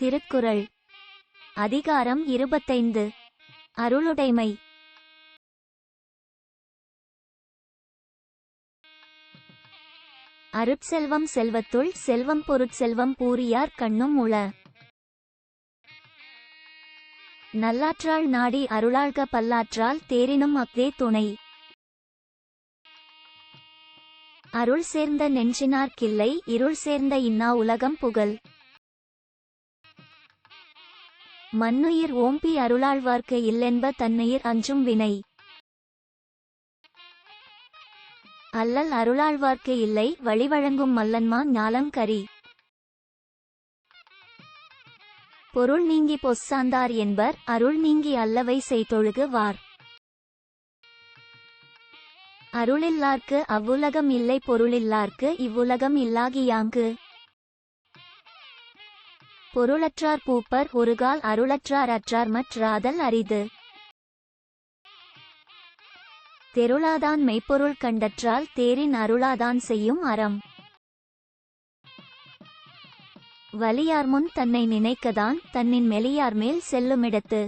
திருக்குறள். அதிகாரம் இருபத்தைந்து. அருளுடைமை. அருட்செல்வம் செல்வத்துள் செல்வம் பொருட்செல்வம் பூரியார் கண்ணும் உள. நல்லாற்றாள் நாடி அருளாள்க பல்லாற்றால் தேரினும் அக்தே துணை. அருள் சேர்ந்த நெஞ்சினார்க்கில்லை இருள் சேர்ந்த இன்னா உலகம் புகழ். மன்னுயிர் ஓம்பி அருளாழ்வார்க்கு இல்லென்ப தன்னுயிர் அஞ்சும் வினை. அல்லல் அருளாழ்வார்க்கு இல்லை வழிவழங்கும் மல்லன்மா ஞாலங்கரி பொருள் நீங்கி பொஸ்சாந்தார் என்பர் அருள் நீங்கி அல்லவை செய்தொழுகு வார். அருளில்லார்க்கு அவ்வுலகம் இல்லை பொருளில்லார்க்கு இவ்வுலகம் இல்லாகியாங்கு. பொருளற்றார் பூப்பர் ஒருகால் அருளற்றார் அற்றார் மற்றாதல் அரிது. தெருளாதான் மெய்ப்பொருள் கண்டற்றால் தேரின் அருளாதான் செய்யும் அறம். வலியார் முன் தன்னை நினைக்கதான் தன்னின் மெலியார் மேல் செல்லுமிடத்து